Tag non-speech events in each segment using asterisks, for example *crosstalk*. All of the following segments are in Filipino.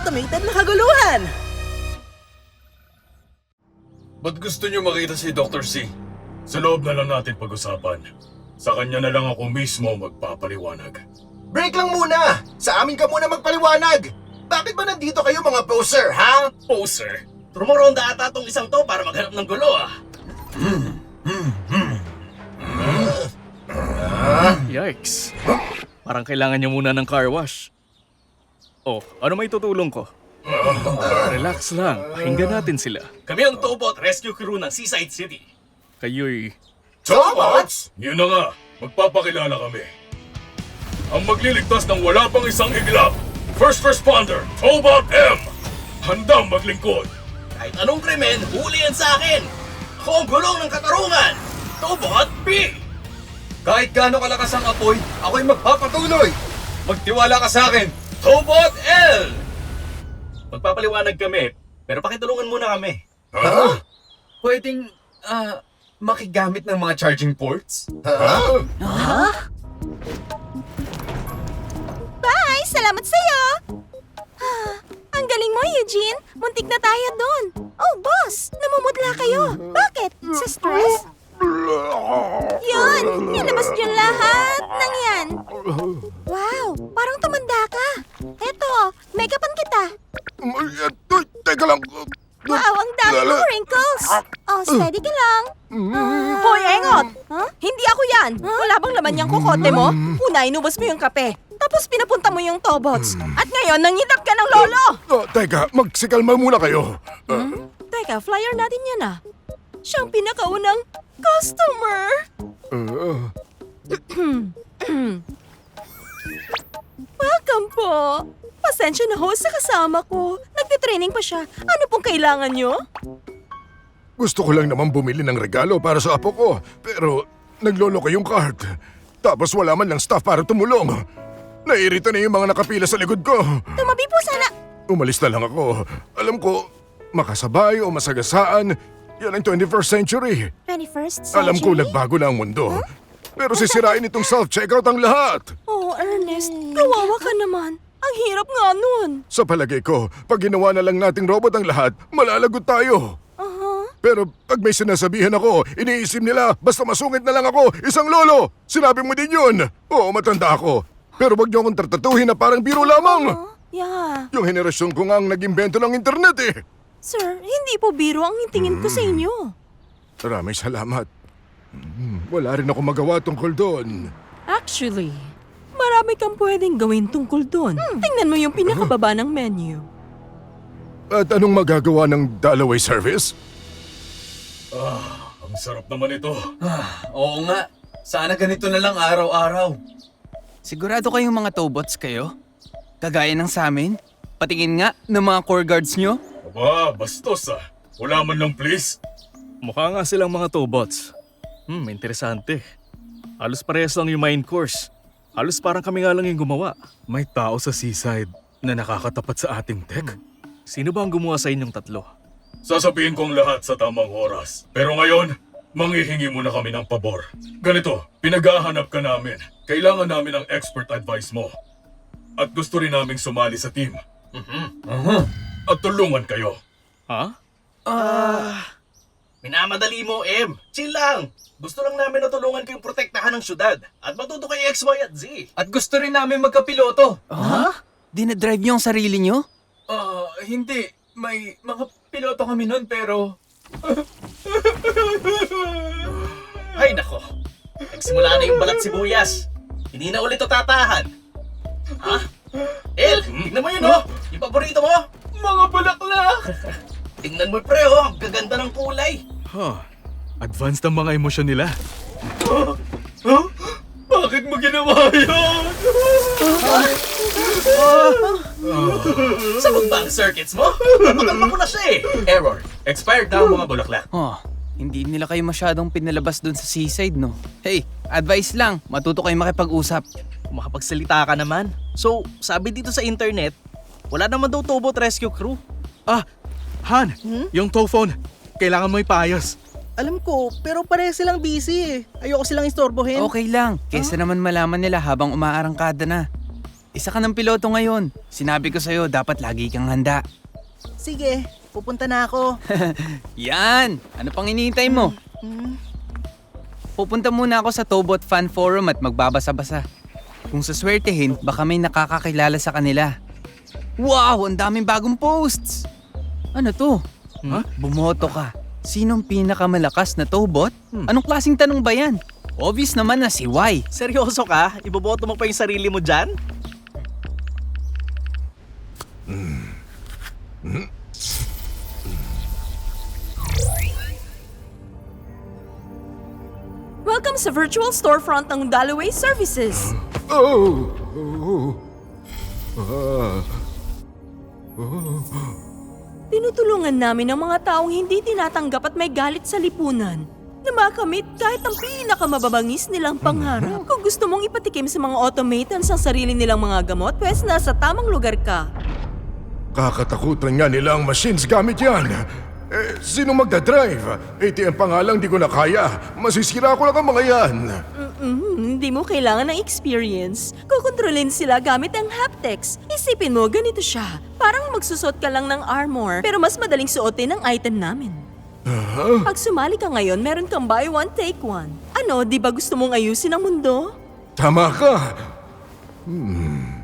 automated na kaguluhan. Ba't gusto niyo makita si Dr. C? Sa loob na lang natin pag-usapan. Sa kanya na lang ako mismo magpapaliwanag. Break lang muna! Sa amin ka muna magpaliwanag! Bakit ba nandito kayo mga poser, ha? Poser. Rumoronda ata tong isang to para maghanap ng gulo ah. Yikes. Parang kailangan niya muna ng car wash. Oh, ano may tutulong ko? Relax lang. Pakinggan natin sila. Kami ang Tobot Rescue Crew ng Seaside City. Kayo'y... Tobots? Yun na nga, magpapakilala kami. Ang magliligtas ng wala pang isang iglap, First Responder, Tobot M! Handang maglingkod. Kahit anong krimen, hulihan sa akin. Ako ang gulong ng katarungan. Tobot B! Kahit gaano kalakas ang apoy, ako'y magpapatuloy! Magtiwala ka sa akin! Tobot L! Magpapaliwanag kami, pero pakitulungan muna kami. Ha? Pwedeng, ah, makigamit ng mga charging ports? Ha? Bye! Salamat sa'yo! Ah, ang galing mo, Eugene. Muntik na tayo doon. Oh, Hindi ako yan. Wala bang laman yung kokote mo? Una, inubos mo yung kape. Tapos pinapunta mo yung tobots. At ngayon, nangidap ka ng lolo! Oh, teka, magsikalma muna kayo. Teka, flyer natin yan ah. Siyang pinakaunang customer. Uh, *clears throat* Welcome po. Pasensya na ho sa kasama ko. Nagtitraining pa siya. Ano pong kailangan nyo? gusto ko lang naman bumili ng regalo para sa apo ko, pero naglolo ko yung cart. Tapos wala man lang staff para tumulong. Nairita na yung mga nakapila sa likod ko. Tumabi po sana. Umalis na lang ako. Alam ko, makasabay o masagasaan, yan ang 21st century. 21st century? Alam ko nagbago na ang mundo. Pero sisirain itong self-checkout ang lahat. Oh, Ernest, kawawa ka naman. Ang hirap nga nun. Sa palagay ko, pag ginawa na lang nating robot ang lahat, malalagot tayo. Pero pag may sinasabihan ako, iniisip nila, basta masungit na lang ako, isang lolo. Sinabi mo din yun. Oo, matanda ako. Pero wag niyo akong tratatuhin na parang biro lamang. Yeah. Yung henerasyon ko nga ang nag-imbento ng internet eh. Sir, hindi po biro ang tingin ko sa inyo. Maraming salamat. Hmm, Wala rin ako magawa tungkol doon. Actually, marami kang pwedeng gawin tungkol doon. Tingnan mo yung pinakababa ng menu. At anong magagawa ng Dalloway service? Ang sarap naman ito. Oo nga. Sana ganito na lang araw-araw. Sigurado kayong mga Tobots kayo? Kagaya ng sa amin? Patingin nga ng mga core guards nyo? Aba, bastos ah. Wala man lang please. Mukha nga silang mga Tobots. Hmm, interesante. Halos parehas lang yung mine course. Halos parang kami nga lang yung gumawa. May tao sa seaside na nakakatapat sa ating tech. Sino ba ang gumawa sa inyong tatlo? Sasabihin kong lahat sa tamang oras. Pero ngayon, manghihingi muna kami ng pabor. Ganito, pinaghahanap ka namin. Kailangan namin ng expert advice mo. At gusto rin naming sumali sa team. At tulungan kayo. Ha? Minamadali mo, M. Chill lang. Gusto lang namin natulungan kayong protektahan ng syudad at matuto kay X, Y, at Z. At gusto rin namin magkapiloto. Ha? Dinadrive nyo ang sarili nyo? Ah, hindi. May mga piloto kami nun pero... *laughs* Ay nako. Nagsimula na yung balat sibuyas. Hindi na ulit ito tatahan. Ha? El, tingnan mo yun oh. Yung paborito mo. Mga bulaklak! *laughs* Tingnan mo pre oh. Ang gaganda ng kulay. Huh. Advanced ang mga emosyon nila. Bakit mo ginawa yun? *laughs* Sabog ba ang circuits mo? Papakalma ko na siya eh. Error. Expired daw ang mga bulaklak. Oh, hindi nila kayo masyadong pinalabas doon sa seaside, no? Hey, advice lang. Matuto kayo makipag-usap. Makapagsalita ka naman. So, sabi dito sa internet, wala naman daw Tobot Rescue Crew. Ah! Han! Yung tow phone! Kailangan mo ipayos. Alam ko, pero pare silang busy eh. Ayoko silang istorbohin. Okay lang. Kesa naman malaman nila habang umaarangkada na. Isa ka ng piloto ngayon. Sinabi ko sa'yo, dapat lagi kang handa. Sige, pupunta na ako. *laughs* Yan! Ano pang iniintay mo? Pupunta muna ako sa Tobot Fan Forum at magbabasa-basa. Kung saswertehin, baka may nakakakilala sa kanila. Wow! Ang daming bagong posts! Ano to? Ha? Bumoto ka. Sinong pinakamalakas na Tobot? Anong klaseng tanong ba yan? Obvious naman na si Y. Seryoso ka? Iboboto mo pa yung sarili mo dyan? Welcome sa virtual storefront ng Dalloway Services. Oh! Oh! Ah. Tinutulungan namin ang mga taong hindi tinatanggap at may galit sa lipunan na makamit kahit ang pinakamababangis nilang pangarap. Kung gusto mong ipatikim sa mga automatons ang sarili nilang mga gamot, pwes nasa tamang lugar ka. Kakatakutan nga nila ang machines gamit yan. Eh, sino magdadrive? ATM pa nga lang di ko na kaya. Masisira ko lang ang mga yan. Mm, hindi mo kailangan ng experience. Kukontrolin sila gamit ang haptics. Isipin mo, ganito siya. Parang magsusot ka lang ng armor, pero mas madaling suotin ang item namin. Pag sumali ka ngayon, meron kang buy one, take one. Ano, di ba gusto mong ayusin ang mundo? Tama ka. Hmm.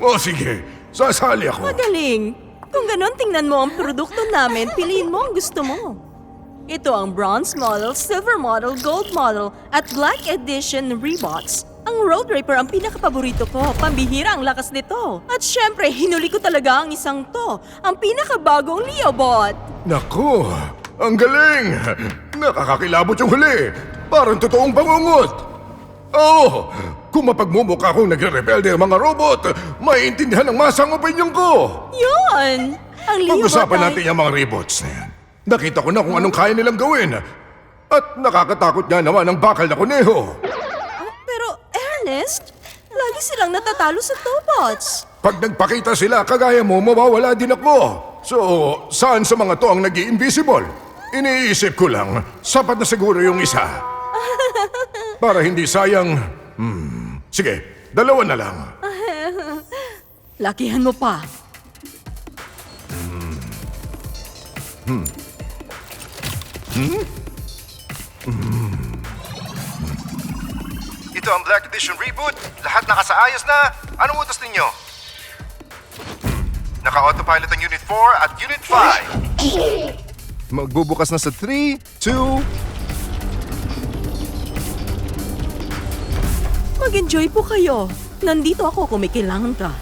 O sige, sasali ako. Magaling! Kung ganon, tingnan mo ang produkto namin, piliin mo ang gusto mo. Ito ang bronze model, silver model, gold model, at black edition Reeboks. Ang Road Raper ang pinakapaborito ko. Pambihira ang lakas nito. At syempre, hinuli ko talaga ang isang to. Ang pinakabagong Leobot. Naku, ang galing! Nakakakilabot yung huli. Parang totoong bangungot. Oh, kung mapagmumukha akong nagre-rebelde ang mga robot, maiintindihan ng masang opinion ko. Yun! Ang Leobot Pag-usapan natin yung mga robots na yan. Nakita ko na kung anong kaya nilang gawin. At nakakatakot nga naman ang bakal na kuneho. Pero Ernest, lagi silang natatalo sa Tobots. Pag nagpakita sila, kagaya mo, mawawala din ako. So, saan sa mga to ang nag invisible Iniisip ko lang, sapat na siguro yung isa. *laughs* Para hindi sayang... Hmm, sige, dalawa na lang. *laughs* Lakihan mo pa. Ito ang Black Edition Reboot. Lahat nakasaayos na. Anong utos ninyo? Naka-autopilot ang Unit 4 at Unit 5. Magbubukas na sa 3, 2... Mag-enjoy po kayo. Nandito ako kung may kailangan ka.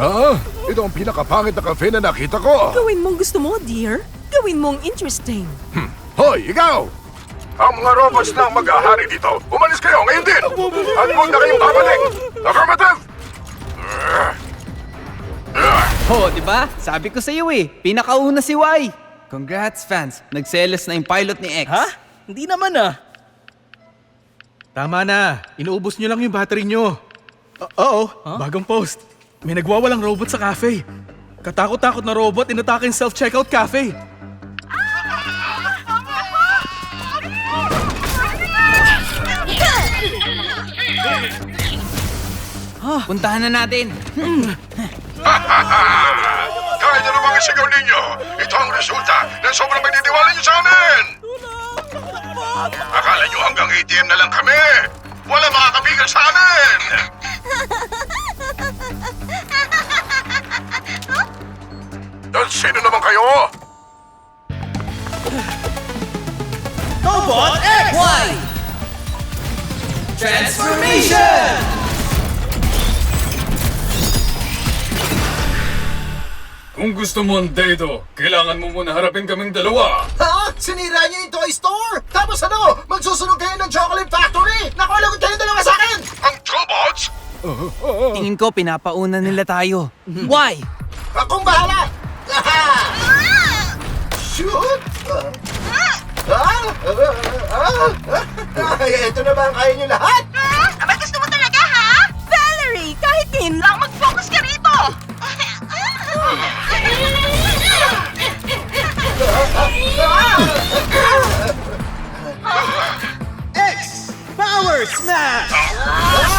Ha? Ito ang pinakapangit na cafe na nakita ko. Gawin mong gusto mo, dear. Gawin mong interesting. Hoy, ikaw! Ang mga robots na ang mag-ahari dito, umalis kayo ngayon din! At huwag na kayong babalik! Affirmative! Oh, di ba? Sabi ko sa iyo eh, pinakauna si Y. Congrats fans, nagselos na yung pilot ni X. Ha? Hindi naman ah. Tama na. Inuubos nyo lang yung battery nyo. O- oo, bagong post. May nagwawalang robot sa cafe. Katakot-takot na robot inatake yung self-checkout cafe. Puntahan na natin. Kahit ano mga sigaw ninyo, ito ang resulta ng sobrang pininiwala niyo sa amin! Akala niyo hanggang ATM na lang kami! Wala makakapigil sa amin! Transformation! Kung gusto mo ang dito, kailangan mo muna harapin kaming dalawa. Ha? Sinira niyo yung toy store? Tapos ano? Magsusunog kayo ng chocolate factory? Nakalagot kayong dalawa sa akin! Ang robots? Tingin ko pinapauna nila tayo. Y! Akong bahala! Shoot! Ay, eto na ba ang kaya niyo lahat? Power Smash!